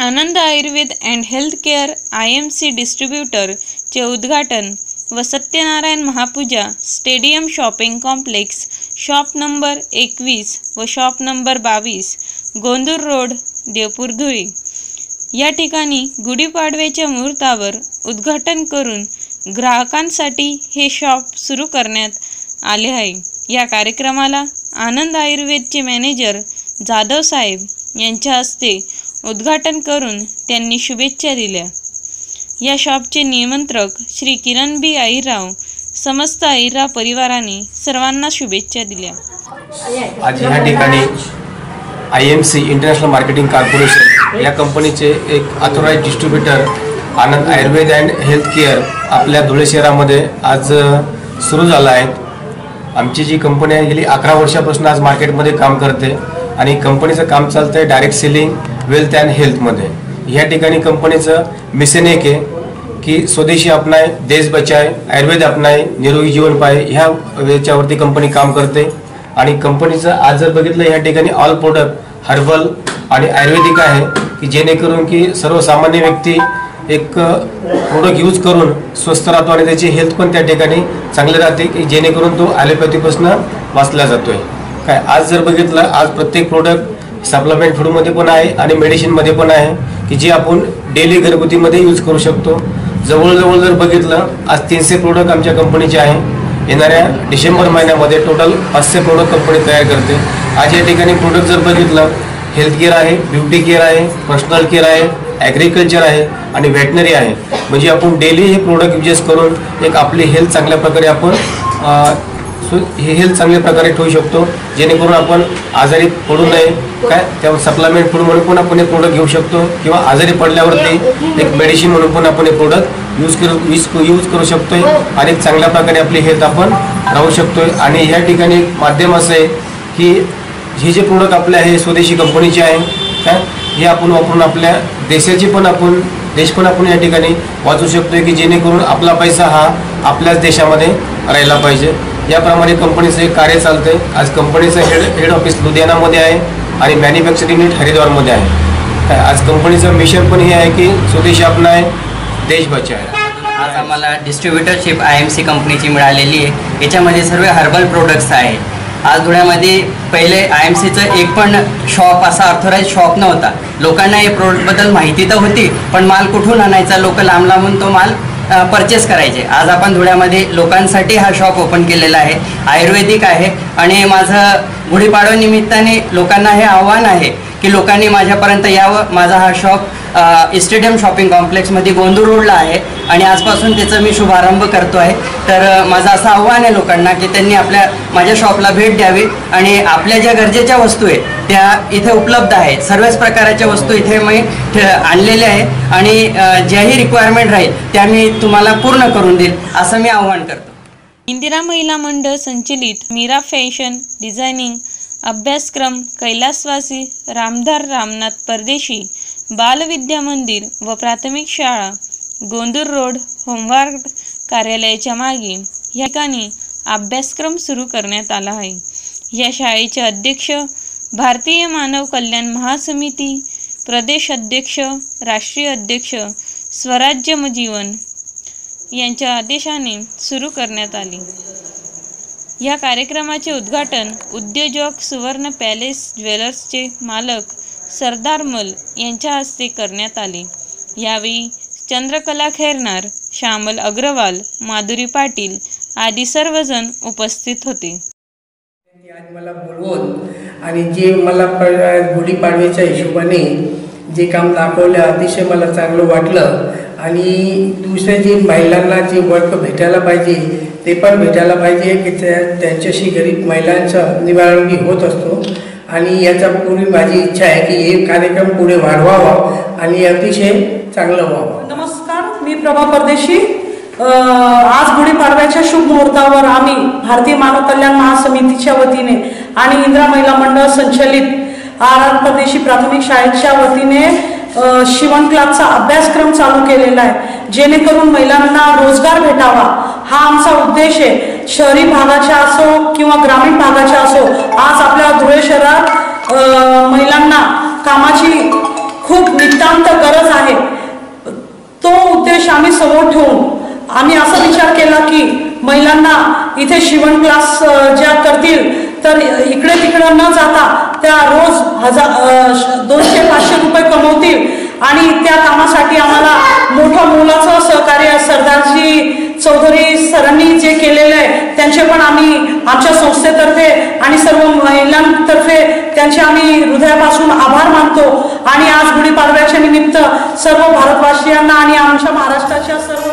Anand Ayurved and health care I M C डिस्ट्रीब्युटरचे उद्घाटन व सत्यनारायण महापूजा stadium shopping complex shop number एकवीस व शॉप नंबर बावीस गोंदूर रोड देवपूर धुळे. या ठिकाणी गुढीपाडव्याच्या मुहूर्तावर उद्घाटन करून ग्राहकांसाठी हे शॉप सुरू करण्यात आले आहे. या कार्यक्रमाला आनंद आयुर्वेदचे मॅनेजर जाधव साहेब यांच्या हस्ते उद्घाटन करून त्यांनी शुभेच्छा दिल्या. या शॉपचे निमंत्रक श्री किरण बी आईराव समस्त ऐरा परिवाराने सर्वांना शुभेच्छा दिल्या. आज ह्या ठिकाणी I M C international marketing corporation या कंपनीचे एक authorised distributor Anand Ayurved and health care आपल्या धुळे शहरामध्ये आज सुरू झाला आहे. आमची जी कंपनी आहे गेली अकरा वर्षापासून आज मार्केटमध्ये काम करते आणि कंपनीचं काम चालतं आहे डायरेक्ट सेलिंग वेल्थ अँड हेल्थमध्ये ह्या ठिकाणी कंपनीचं मिसेन एक आहे. की स्वदेशी अपनाय देश बचाय आयुर्वेद अपनाय निरोगी जीवन पाय ह्या याच्यावरती कंपनी काम करते. आणि कंपनीचं आज जर बघितलं या ठिकाणी ऑल प्रोडक्ट हर्बल आणि आयुर्वेदिक आहे की जेणेकरून की सर्वसामान्य व्यक्ती एक प्रोडक्ट यूज करून स्वस्थ राहतो आणि त्याची हेल्थ पण त्या ठिकाणी चांगली राहते की जेणेकरून तो ॲलोपॅथीपासून वाचला जातोय. काय आज जर बघितलं आज प्रत्येक प्रोडक्ट सप्लिमेंट फूडमध्ये पण आहे आणि मेडिसिनमध्ये पण आहे की जे आपण डेली घरगुतीमध्ये यूज करू शकतो. जवळजवळ जर बघितलं आज तीनशे प्रोडक्ट आमच्या कंपनीचे आहे. येणाऱ्या डिसेंबर महिन्यामध्ये टोटल पाचशे प्रोडक्ट कंपनी तयार करते. आज या ठिकाणी प्रोडक्ट जर बघितलं हेल्थ केअर आहे ब्युटी केअर आहे पर्सनल केअर आहे ॲग्रिकल्चर आहे आणि व्हेटनरी आहे. म्हणजे आपण डेली हे प्रोडक्ट युजेस करून एक आपली हेल्थ चांगल्या प्रकारे आपण सो हे हेल्थ चांगल्या प्रकारे ठेवू शकतो. जेणेकरून आपण आजारी पडू नये. काय? त्या सप्लिमेंट फूड म्हणून पण आपण हे प्रोडक्ट घेऊ शकतो. किंवा आजारी पडल्यावरती एक मेडिसिन म्हणून पण आपण हे प्रोडक्ट यूज करू यूज यूज करू शकतोय. आणि एक चांगल्या प्रकारे आपली हेल्थ आपण राहू शकतोय. आणि ह्या ठिकाणी एक माध्यम असं आहे की हे जे प्रोडक्ट आपले आहे स्वदेशी कंपनीचे आहे काय? हे आपण वापरून आपल्या देशाची पण आपण देश पण आपण या ठिकाणी वाचू शकतोय की जेणेकरून आपला पैसा हा आपल्याच देशामध्ये राहिला पाहिजे. याप्रमाणे कंपनीचं एक कार्य चालतंय. आज कंपनीचं हेड हेड ऑफिस लुधियानामध्ये आहे आणि मॅन्युफॅक्चरिंग युनिट हरिद्वारमध्ये आहे. आज कंपनीचं मिशन पण हे आहे की स्वदेशी आपणाय देश बचाय आज आम्हाला डिस्ट्रीब्युटरशिप आय एम सी कंपनीची मिळालेली आहे. याच्यामध्ये सर्व हर्बल प्रोडक्ट्स आहे आज धुळ्यामध्ये पहिले आय एम सीचं एक पण शॉप असा ऑथोराईज शॉप नव्हता. लोकांना या प्रोडक्टबद्दल माहिती तर होती पण माल कुठून आणायचा? लोक लांब लांबून तो माल परचेस करायचे. आज आपण धुळ्यामध्ये लोकांसाठी हा शॉप ओपन केलेला आहे. आयुर्वेदिक आहे. आणि माझं गुढीपाडवा निमित्ताने लोकांना हे आव्हान आहे. की लोकांनी माझ्यापर्यंत यावं. माझा हा शॉप स्टेडियम शॉपिंग कॉम्प्लेक्समध्ये गोंदूर रोडला आहे आणि आजपासून त्याचं मी शुभारंभ करतो आहे तर माझं असं आव्हान आहे लोकांना की त्यांनी आपल्या माझ्या शॉपला भेट द्यावी आणि आपल्या ज्या गरजेच्या वस्तू आहेत त्या इथे उपलब्ध आहेत. सर्वच प्रकारच्या वस्तू इथे मी आणलेल्या आहेत आणि ज्याही रिक्वायरमेंट राहील त्या मी तुम्हाला पूर्ण करून देईल असं मी आव्हान करतो. इंदिरा महिला मंडळ संचलित मीरा फॅशन डिझायनिंग अभ्यासक्रम कैलासवासी रामधार रामनाथ परदेशी बालविद्या मंदिर व प्राथमिक शाळा गोंदूर रोड होमगार्ड कार्यालयाच्या मागे या ठिकाणी अभ्यासक्रम सुरू करण्यात आला आहे. या शाळेचे अध्यक्ष भारतीय मानव कल्याण महासमिती प्रदेश अध्यक्ष राष्ट्रीय अध्यक्ष स्वराज्य जीवन यांच्या आदेशाने सुरू करण्यात आली. या कार्यक्रमाचे उद्घाटन उद्योजक सुवर्ण पॅलेस ज्वेलर्सचे मालक सरदार मल यांच्या हस्ते करण्यात आले. यावेळी चंद्रकला खेरनार श्यामल अग्रवाल माधुरी पाटील आदी सर्वजण उपस्थित होते. आज मला बोलवून आणि जे मला गुढीपाडव्याच्या हिशोबाने जे काम दाखवलं अतिशय मला चांगलं वाटलं. आणि दुसऱ्या जे महिलांना जे वर्क भेटायला पाहिजे ते पण भेटायला पाहिजे की त्या त्यांच्याशी गरीब महिलांचा निवारणी होत असतो. आणि याचा पूर्वी माझी इच्छा आहे की हे कार्यक्रम पुढे वाढवावा आणि अतिशय चांगलं व्हावं. नमस्कार मी प्रभा परदेशी. आज गुढीपाडव्याच्या शुभ मुहूर्तावर आम्ही भारतीय मानव कल्याण महासमितीच्या वतीने आणि इंदिरा महिला मंडळ संचलित आर परदेशी प्राथमिक शाळेच्या वतीने शिवण क्लासचा अभ्यासक्रम चालू केलेला आहे. जेणेकरून महिलांना रोजगार भेटावा हा आमचा उद्देश आहे. शहरी भागाच्या असो किंवा ग्रामीण भागाच्या असो आज आपल्या धुळे शहरात महिलांना कामाची खूप नितांत गरज आहे. तो उद्देश आम्ही समोर ठेवून आम्ही असा विचार केला की महिलांना इथे शिवण क्लास ज्या करतील तर इकडे तिकडे न जाता त्या रोज हजार दोनशे पाचशे रुपये कमवतील. आणि त्या कामासाठी आम्हाला मोठं मुलाचं सहकार्य आणि चौधरी सरांनी जे केलेलं आहे त्यांचे पण आम्ही आमच्या संस्थेतर्फे आणि सर्व महिलांतर्फे त्यांचे आम्ही हृदयापासून आभार मानतो. आणि आज गुढीपाडव्याच्या निमित्त सर्व भारतवासियांना आणि आमच्या महाराष्ट्राच्या सर्व